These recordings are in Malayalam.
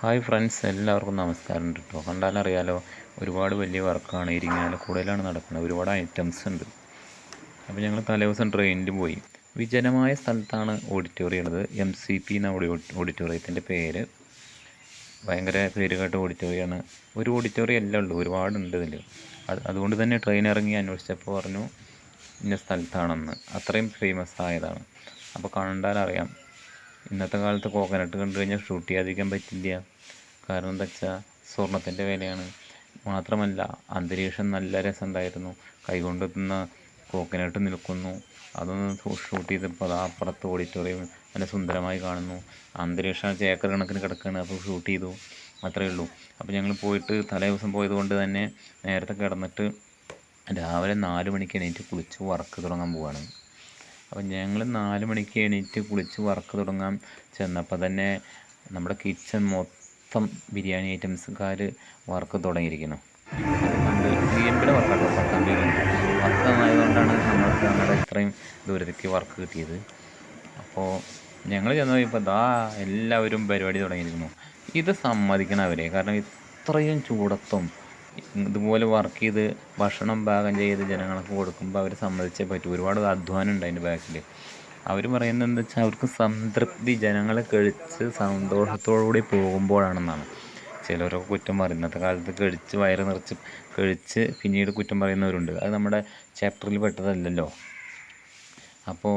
ഹായ് ഫ്രണ്ട്സ് എല്ലാവർക്കും നമസ്കാരം കേട്ടോ കണ്ടാലറിയാലോ ഒരുപാട് വലിയ വർക്കാണ് ഇരിങ്ങാലക്കുടയിലാണ് നടക്കുന്നത് ഒരുപാട് ഐറ്റംസ് ഉണ്ട്. അപ്പോൾ ഞങ്ങൾ തലേദിവസം ട്രെയിനിൽ പോയി. വിജനമായ സ്ഥലത്താണ് ഓഡിറ്റോറിയം ഉള്ളത് എം സി പി എന്ന ഓഡിറ്റോറിയത്തിന്റെ പേര്. ഭയങ്കര പേര് കേട്ട ഓഡിറ്റോറിയമാണ് ഒരു ഓഡിറ്റോറിയം അല്ല ഉള്ളൂ ഒരുപാടുണ്ട് ഇതിൽ അത് അതുകൊണ്ട് തന്നെ ട്രെയിൻ ഇറങ്ങി അന്വേഷിച്ചപ്പോൾ പറഞ്ഞു ഇന്ന സ്ഥലത്താണെന്ന്. അത്രയും ഫേമസ് ആയതാണ്. അപ്പോൾ കണ്ടാലറിയാം ഇന്നത്തെ കാലത്ത് കോക്കനട്ട് കണ്ടു കഴിഞ്ഞാൽ ഷൂട്ട് ചെയ്യാതിരിക്കാൻ പറ്റില്ല. കാരണം എന്താ വെച്ചാൽ സ്വർണത്തിന്റെ വിലയാണ്. മാത്രമല്ല അന്തരീക്ഷം നല്ല രസമുണ്ടായിരുന്നു. കൈകൊണ്ട് തിന്ന കോക്കനട്ട് നിൽക്കുന്നു. അതൊന്ന് ഷൂട്ട് ചെയ്തപ്പോൾ അത് അപ്പുറത്ത് ഓഡിറ്റോറിയം നല്ല സുന്ദരമായി കാണുന്നു. അന്തരീക്ഷം ചേക്കർ കണക്കിന് കിടക്കുകയാണ് അപ്പോൾ ഷൂട്ട് ചെയ്തു. അത്രയേ ഉള്ളൂ. അപ്പോൾ ഞങ്ങൾ പോയിട്ട് തലേ ദിവസം പോയത് കൊണ്ട് തന്നെ നേരത്തെ കിടന്നിട്ട് രാവിലെ നാല് മണിക്ക് എണീറ്റ് കുളിച്ച് വർക്ക് തുടങ്ങാൻ പോവാണ്. അപ്പോൾ ഞങ്ങൾ നാല് മണിക്ക് എണീറ്റ് കുളിച്ച് വർക്ക് തുടങ്ങാൻ ചെന്നപ്പോൾ തന്നെ നമ്മുടെ കിച്ചൺ മൊത്തം ബിരിയാണി ഐറ്റംസുകാർ വർക്ക് തുടങ്ങിയിരിക്കുന്നു. കണ്ട് വീമ്പിടെ വർക്കാട്ടോ പട്ടാമ്പിയിൽ വർക്ക് നന്നായതുകൊണ്ടാണ് നമ്മൾക്ക് അങ്ങനെ ഇത്രയും ദൂരത്തേക്ക് വർക്ക് കിട്ടിയത്. അപ്പോൾ ഞങ്ങൾ ചെന്ന് ഇപ്പോൾ ദാ എല്ലാവരും പരിപാടി തുടങ്ങിയിരിക്കുന്നു. ഇത് സമ്മതിക്കണം അവരെ കാരണം ഇത്രയും ചൂടത്തും ഇതുപോലെ വർക്ക് ചെയ്ത് ഭക്ഷണം പാകം ചെയ്ത് ജനങ്ങൾക്ക് കൊടുക്കുമ്പോൾ അവർ സമ്മതിച്ചേ പറ്റൂ. ഒരുപാട് അധ്വാനം ഉണ്ട് അതിന്റെ ബാക്കിൽ അവർ പറയുന്നത് എന്താ വെച്ചാൽ അവർക്ക് സംതൃപ്തി ജനങ്ങളെ കഴിച്ച് സന്തോഷത്തോടുകൂടി പോകുമ്പോഴാണെന്നാണ്. ചിലരൊക്കെ കുറ്റം പറയും. ഇന്നത്തെ കാലത്ത് കഴിച്ച് വയറ് നിറച്ച് കഴിച്ച് പിന്നീട് കുറ്റം പറയുന്നവരുണ്ട്. അത് നമ്മുടെ ചാപ്റ്ററിൽ പെട്ടതല്ലല്ലോ. അപ്പോൾ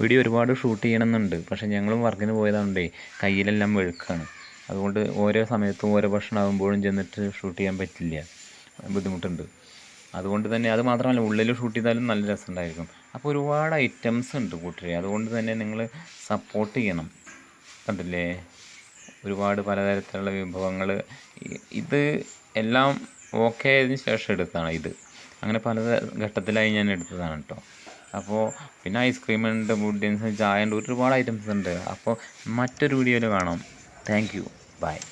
വീഡിയോ ഒരുപാട് ഷൂട്ട് ചെയ്യണമെന്നുണ്ട്. പക്ഷേ ഞങ്ങളും വർക്കിന് പോയതുകൊണ്ടേ കയ്യിലെല്ലാം വെഴുക്കാണ് അതുകൊണ്ട് ഓരോ സമയത്തും ഓരോ ഭക്ഷണം ആകുമ്പോഴും ചെന്നിട്ട് ഷൂട്ട് ചെയ്യാൻ പറ്റില്ല. ബുദ്ധിമുട്ടുണ്ട്. അതുകൊണ്ട് തന്നെ അത് മാത്രമല്ല ഉള്ളിൽ ഷൂട്ട് ചെയ്താലും നല്ല രസമുണ്ടായിരിക്കും. അപ്പോൾ ഒരുപാട് ഐറ്റംസ് ഉണ്ട് കൂട്ടരെ. അതുകൊണ്ട് തന്നെ നിങ്ങൾ സപ്പോർട്ട് ചെയ്യണം. കണ്ടില്ലേ? ഒരുപാട് പലതരത്തിലുള്ള വിഭവങ്ങൾ ഇത് എല്ലാം ഓക്കെ ആയതിന് ശേഷം എടുത്തതാണ് ഇത്. അങ്ങനെ പല ഘട്ടത്തിലായി ഞാൻ എടുത്തതാണ് കേട്ടോ അപ്പോൾ പിന്നെ ഐസ്ക്രീം ഉണ്ട് പുഡിങ്സ് ചായ ഉണ്ട് ഒരുപാട് ഐറ്റംസ് ഉണ്ട്. അപ്പോൾ മറ്റൊരു വീഡിയോയിൽ കാണാം. Thank Bye.